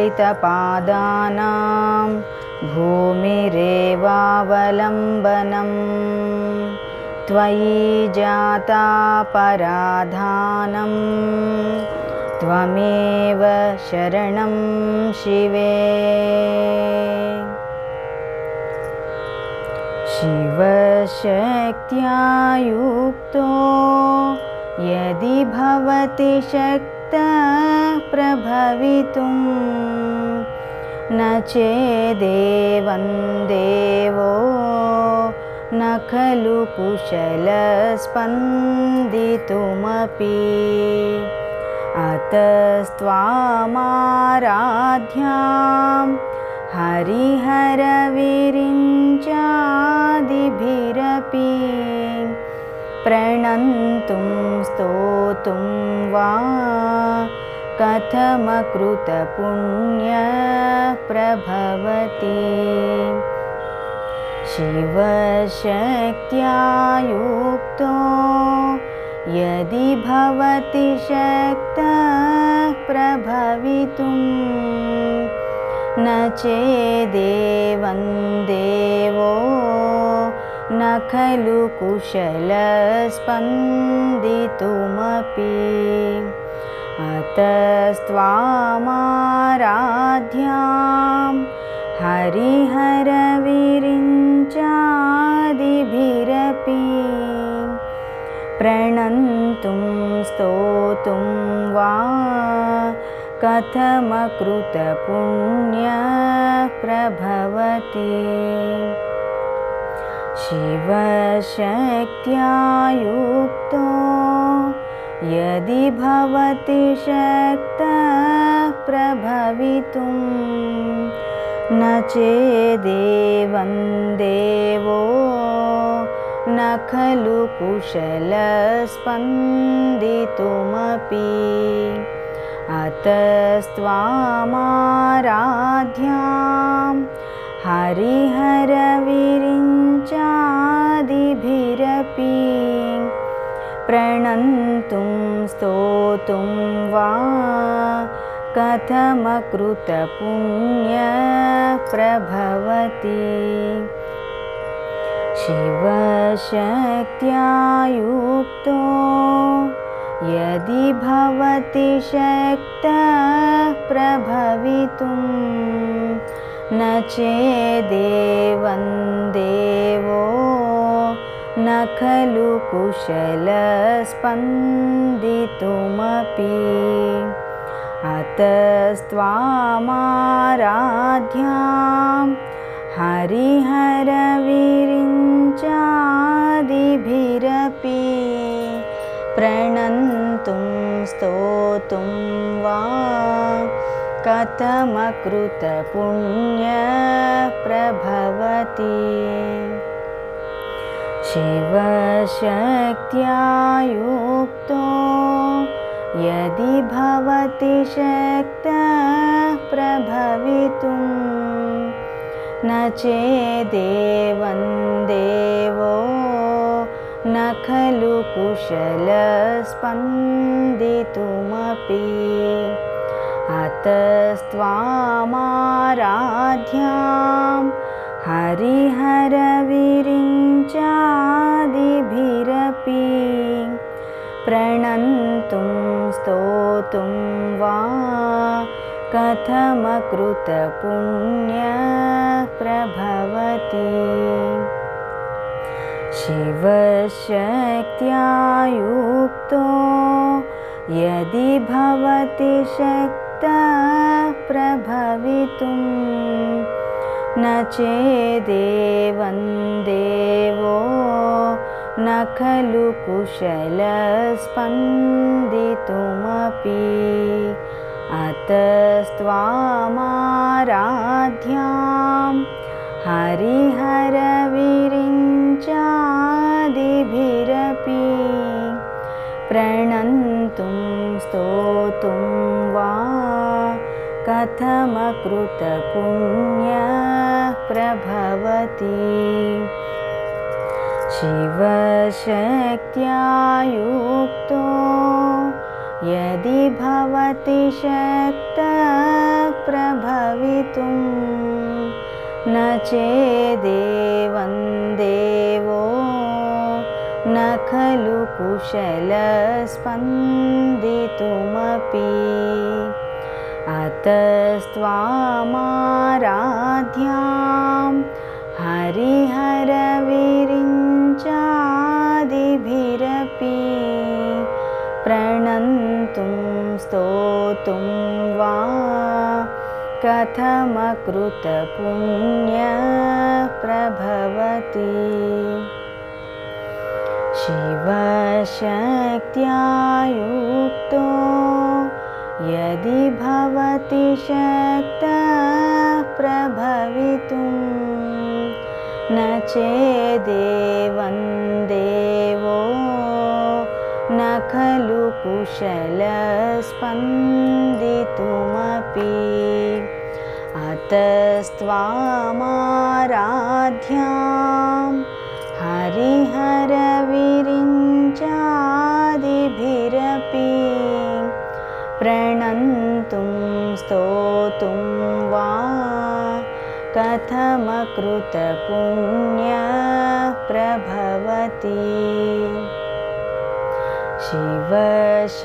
स्खलितपादानां भूमिरेवावलम्बनम् त्वयि जातापराधानं त्वमेव शरणं शिवे। शिवशक्त्यायुक्तो यदि भवति शक्तः प्रभवितुं। न चेदेवं देवो न खलु कुशलस्पन्दितुमपि। अतस्त्वामाराध्यां हरिहरविरिञ्चादिभिरपि प्रणन्तुं स्तोतुं वा? कथमकृतपुण्यप्रभवति शिवशक्त्यायुक्तो यदि भवति शक्तः प्रभवितुं न चेदेवं देवो न खलु कुशलस्पन्दितुमपि अतस्त्वामाराध्यां हरिहरविरिञ्चादिभिरपि प्रणन्तुं स्तोतुं वा शिवशक्त्यायुक्तो यदि भवति शक्तः प्रभवितुं न चेदेवं देवो न खलु कुशलस्पन्दितुमपि। अतस्त्वामाराध्यां हरिहरविरिञ्चादिभिरपि प्रणन्तुं स्तोतुं वा कथमकृतपुण्यप्रभवति शिवशक्त्यायुक्तो यदि भवति शक्तः प्रभवितुं न चेदेवं देवो न खलु कुशलस्पन्दितुमपि अतस्त्वामाराध्यां हरिहरविरिञ्चादिभिरपि प्रणन्तुं स्तोतुं वा शिवशक्त्यायुक्तो यदि भवति शक्तः प्रभवितुं न चेदेवं देवो न खलु कुशलस्पन्दितुमपि। अतस्त्वामाराध्यां हरिहरविरिञ्चादिभिरपि स्तोतुं वा कथमकृतपुण्यप्रभवति शिवशक्त्यायुक्तो यदि भवति शक्तः प्रभवितुं न चेदेवं देवो न खलु कुशलस्पन्दितुमपि अतस्त्वामाराध्यां हरिहरविरिञ्चादिभिरपि प्रणन्तुं स्तोतुं वा शिवशक्त्यायुक्तो यदि भवति शक्तः प्रभवितुं न चेदेवं देवो न खलु कुशलस्पन्दितुमपि। अतस्त्वामाराध्यां प्रणन्तुं स्तोतुं वा कथमकृतपुण्यप्रभवति। शिवशक्त्यायुक्तो यदि भवति शक्तः प्रभवितुं न चेदेवं कुशलस्पन्दितुमपि अतस्त्वामाराध्यां हरिहरविरिञ्चादिभिरपि प्रणन्तुं स्तोतुं वा शिवशक्त्यायुक्तो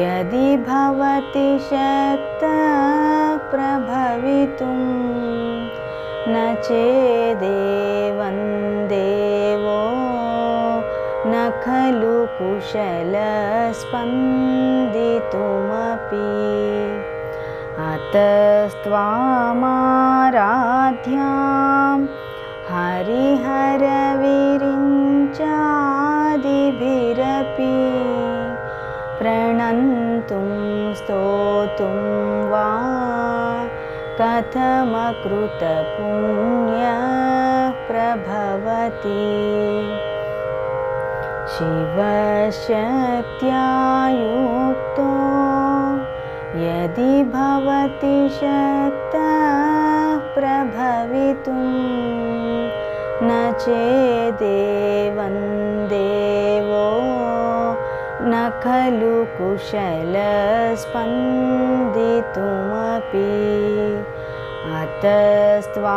यदि भवति शक्तः प्रभवितुं न चेदेवं देवो न खलु कुशलस्पन्दितुमपि। अतस्त्वामाराध्यां हरिहरविरिञ्चादिभिरपि वा कथमकृतपुण्यप्रभवति शिवशक्त्यायुक्तो यदि भवति शक्तः प्रभवितुं न चेदेवं खलु कुशलस्पन्दितुमपि अतस्त्वामाराध्यां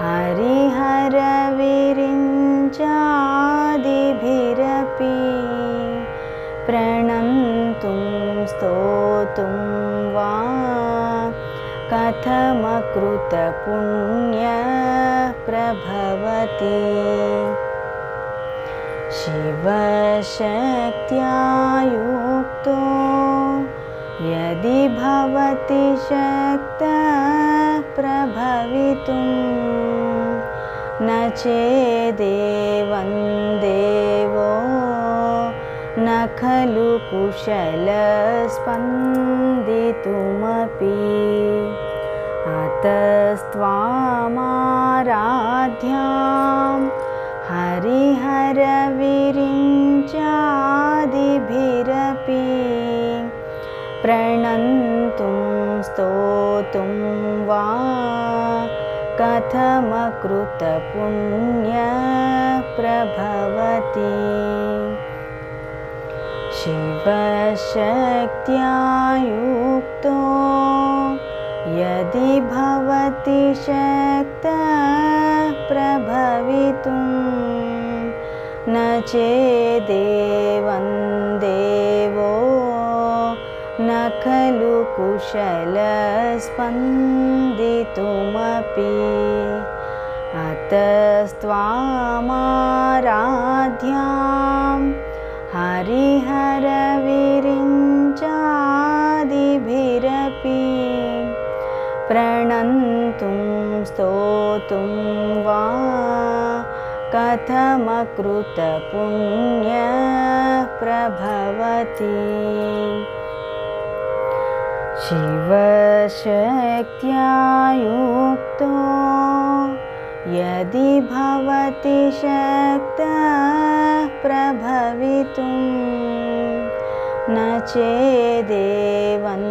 हरिहरविरिञ्चादिभिरपि प्रणन्तुं स्तोतुं वा कथमकृतपुण्यप्रभवति शिवशक्त्यायुक्तो यदि भवति शक्तः प्रभवितुं न चेदेवं देवो न खलु कुशलस्पन्दितुमपि अतस्त्वामाराध्यां स्तोतुं वा। कथमकृतपुण्यप्रभवति शिवशक्त्यायुक्तो यदि भवति शक्तः प्रभवितुं न चेदेवं देवो न खलु कुशलस्पन्दितुमपि अतस्त्वामाराध्यां हरिहरविरिञ्चादिभिरपि प्रणन्तुं स्तोतुं वा शिवशक्त्यायुक्तो यदि भवति शक्तः प्रभवितुं न चेदेवं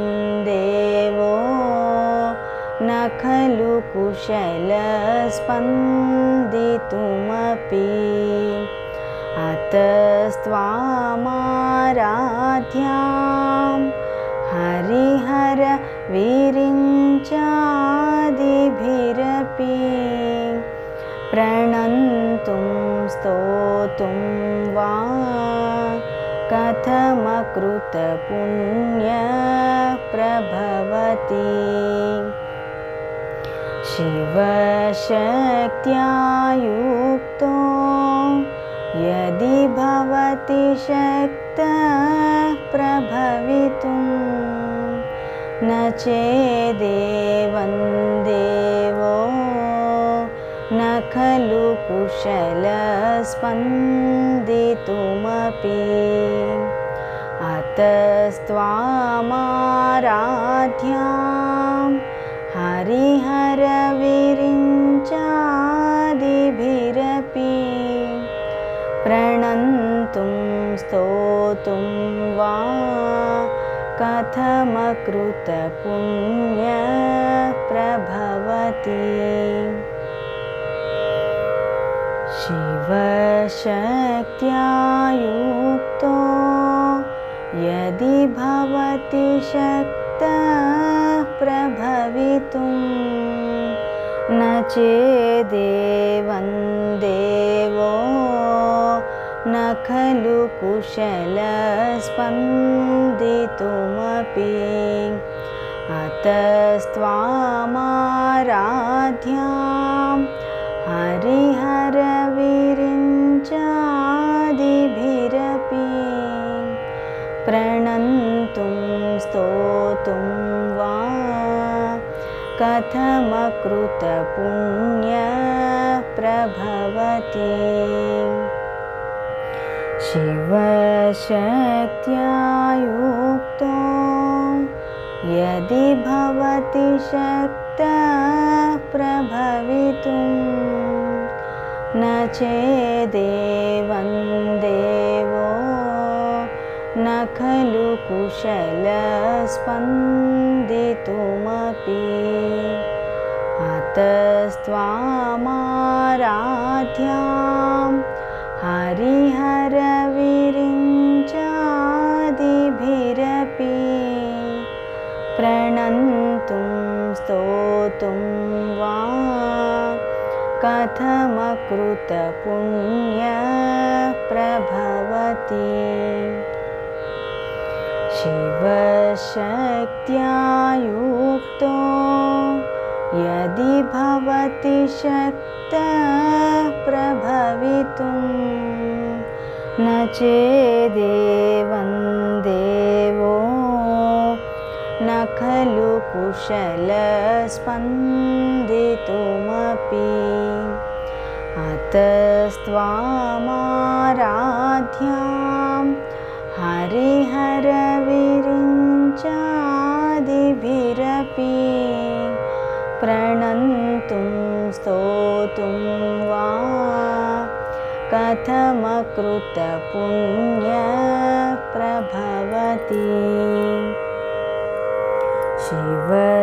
देवो न खलु कुशलस्पन्दितुमपि। अतस्त्वामाराध्यां हरिहरविरिञ्चादिभिरपि प्रणन्तुं स्तोतुं वा कथमकृतपुण्यप्रभवति। शिवशक्त्यायुक्तो यदि भवति शक्तः प्रभवितुं न चेदेवं देवो न खलु कुशलस्पन्दितुमपि अतस्त्वामाराध्यां हरिहरविरिञ्चादिभिरपि प्रणन्तुं स्तोतुं वा कथमकृतपुण्यप्रभवति। शिवशक्त्यायुक्तो यदि भवति शक्तः प्रभवितुं न चेदेवं देवो न खलु कुशलस्पन्दितुमपि अतस्त्वामाराध्यां हरिहरविरिञ्चादिभिरपि प्रणन्तुं स्तोतुं वा कथमकृतपुण्यप्रभवति। शिवशक्त्यायुक्तो यदि भवति शक्तः प्रभवितुं न चेदेवं देवो न खलु कुशलस्पन्दितुमपि। अतस्त्वामाराध्यां हरिहरविरिञ्चादिभिरपि कथमकृतपुण्यप्रभवति शिवशक्त्यायुक्तो यदि भवति शक्तः प्रभवितुं न चेदेवं देवो न खलु कुशलस्पन्दितुमपि अतस्त्वामाराध्यां हरिहरविरिञ्चादिभिरपि प्रणन्तुं स्तोतुं वा कथमकृतपुण्यप्रभवति। शिवशक्त्यायुक्तो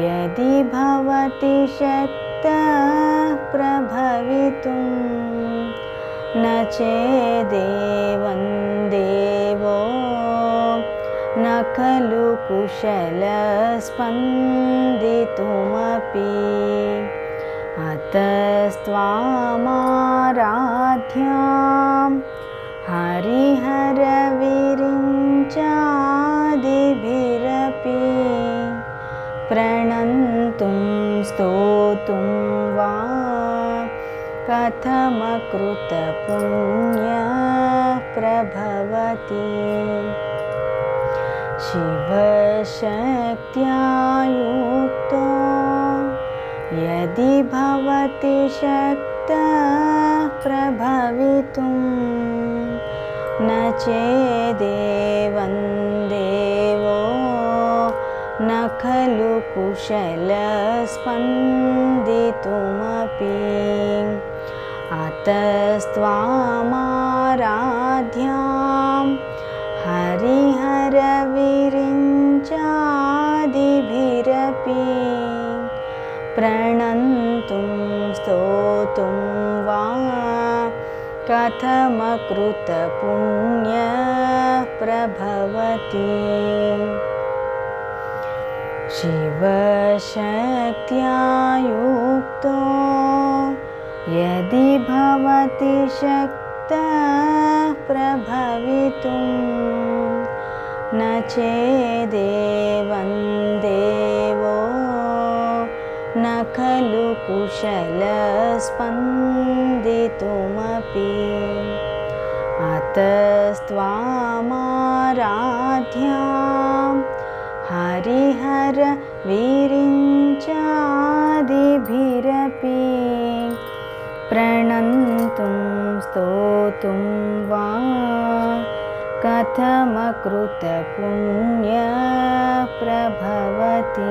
यदि भवति शक्तः प्रभवितुं न चेदेवं देवो न खलु कुशलस्पन्दितुमपि। अतस्त्वामाराध्यां हरिहरविरिञ्चादिभिरपि प्रणन्तुं स्तोतुं वा कथमकृतपुण्यप्रभवति शिवशक्त्यायुक्तो यदि भवति शक्तः प्रभवितुं न चेदेवं देवो न खलु कुशलस्पन्दितुमपि अतस्त्वामाराध्यां हरिहरविरिञ्चा प्रणन्तुं स्तोतुं वा शिवशक्त्यायुक्तो यदि भवति शक्तः प्रभवितुं न चेदेवं देवो न खलु कुशलस्पन्दितुमपि। अतस्त्वामाराध्यां हरिहरविरिञ्चादिभिरपि प्रणन्तुं स्तोतुं वा कथमकृतपुण्यप्रभवति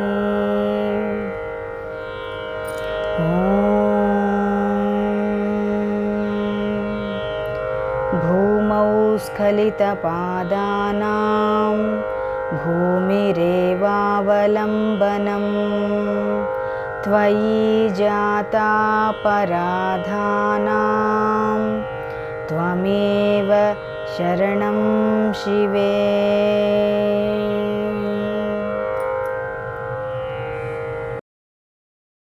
भूमौ स्खलितपादानां भूमिरेवावलम्बनं। त्वयि जातापराधानां त्वमेव शरणं शिवे